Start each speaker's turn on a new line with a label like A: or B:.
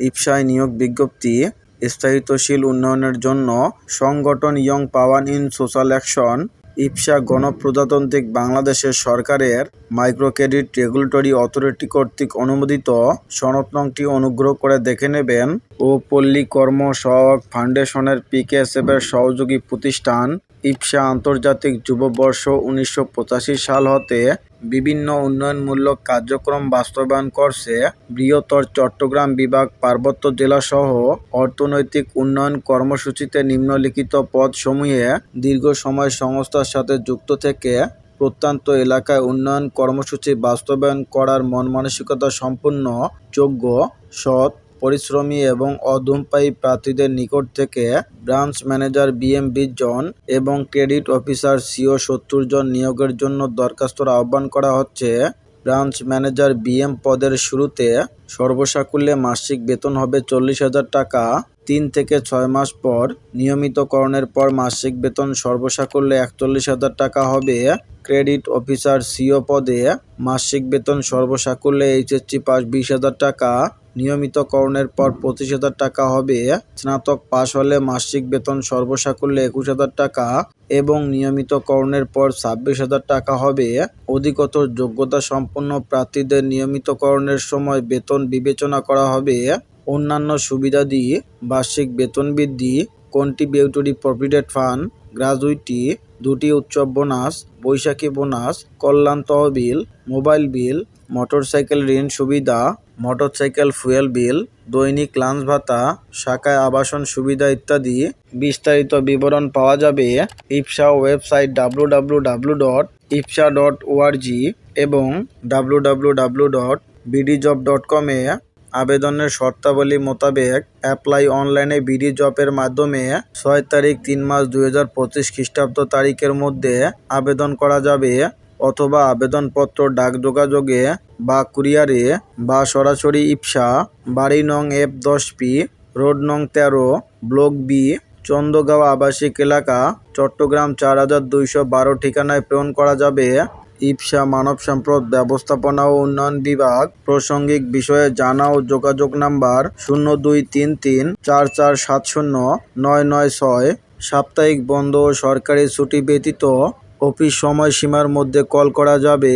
A: ইপসায় নিয়োগ বিজ্ঞপ্তি, স্থায়িত্বশীল উন্নয়নের জন্য সংগঠন young power in social action, YPSA গণপ্রজাতান্ত্রিক বাংলাদেশের সরকারের মাইক্রো ক্রেডিট রেগুলেটরি অথরিটি কর্তৃক অনুমোদিত সনদ নংটি অনুগ্রহ করে দেখে নেবেন ও পল্লী কর্ম সহায়ক ফাউন্ডেশনের পিকেএসএফের সহযোগী প্রতিষ্ঠান ইপসা আন্তর্জাতিক যুববর্ষ উনিশশো পঁচাশি সাল হতে বিভিন্ন উন্নয়নমূলক কার্যক্রম বাস্তবায়ন করছে। বৃহত্তর চট্টগ্রাম বিভাগ পার্বত্য জেলাসহ অর্থনৈতিক উন্নয়ন কর্মসূচিতে নিম্নলিখিত পদসমূহে দীর্ঘ সময় সংস্থার সাথে যুক্ত থেকে প্রত্যন্ত এলাকায় উন্নয়ন কর্মসূচি বাস্তবায়ন করার মন মানসিকতা সম্পন্ন যোগ্য সৎ পরিশ্রমী এবং অধূমপায়ী প্রার্থীদের নিকট থেকে ব্রাঞ্চ ম্যানেজার বিএম বিশ জন এবং ক্রেডিট অফিসার সিও সত্তর জন নিয়োগের জন্য দরখাস্তর আহ্বান করা হচ্ছে। ব্রাঞ্চ ম্যানেজার বিএম পদের শুরুতে সর্বসাকুল্যে মাসিক বেতন হবে চল্লিশ হাজার টাকা। তিন থেকে ছয় মাস পর নিয়মিতকরণের পর মাসিক বেতন সর্বসাকুল্যে একচল্লিশ হাজার টাকা হবে। ক্রেডিট অফিসার সিও পদে মাসিক বেতন সর্বসাকুল্যে এইচএসসি পাস বিশ হাজার টাকা। নিয়মিতকরণের পর পঁচিশ হাজার টাকা হবে। স্নাতক পাশ হলে মাসিক বেতন সর্বসাকুল্যে একুশ হাজার টাকা এবং নিয়মিতকরণের পর ছাব্বিশ হাজার টাকা হবে। অধিকতর যোগ্যতা সম্পন্ন প্রার্থীদের নিয়মিতকরণের সময় বেতন বিবেচনা করা হবে। অন্যান্য সুবিধাদি, বার্ষিক বেতন বৃদ্ধি কন্ট্রিবিউটরি প্রভিডেন্ট ফান্ড, গ্রাজুইটি, দুটি উৎসব বোনাস, বৈশাখী বোনাস, কল্যাণ তহবিল, মোবাইল বিল, মোটরসাইকেল ঋণ সুবিধা মোটরসাইকেল, ফুয়েল বিল, দৈনিক লাঞ্চ ভাতা, শাখায় আবাসন সুবিধা ইত্যাদি বিস্তারিত বিবরণ পাওয়া যাবে YPSA website W W W dot YPSA dot ORG এবং W W W dot bdjobs dot কমে আবেদনের শর্তাবলী মোতাবেক অ্যাপ্লাই অনলাইনে বিডি জবের মাধ্যমে ছয় তারিখ তিন মাস দুই হাজার পঁচিশ খ্রিস্টাব্দ তারিখের মধ্যে আবেদন করা যাবে। অথবা আবেদনপত্র ডাক যোগাযোগে বা কুরিয়ারে বা সরাসরি ইপসা বাড়ি নং এফ দশ পি, রোড নং তেরো, ব্লক বি চন্দ্রগাঁও আবাসিক এলাকা, চট্টগ্রাম চার হাজার দুইশো বারো ঠিকানায় প্রেরণ করা যাবে। ইপসা মানব সম্পদ ব্যবস্থাপনা ও উন্নয়ন বিভাগ প্রাসঙ্গিক বিষয়ে জানা ও যোগাযোগ নাম্বার শূন্য দুই তিন তিন চার চার সাত শূন্য নয় নয় ছয়। সাপ্তাহিক বন্ধ ও সরকারি ছুটি ব্যতীত অফিস সময়সীমার মধ্যে কল করা যাবে?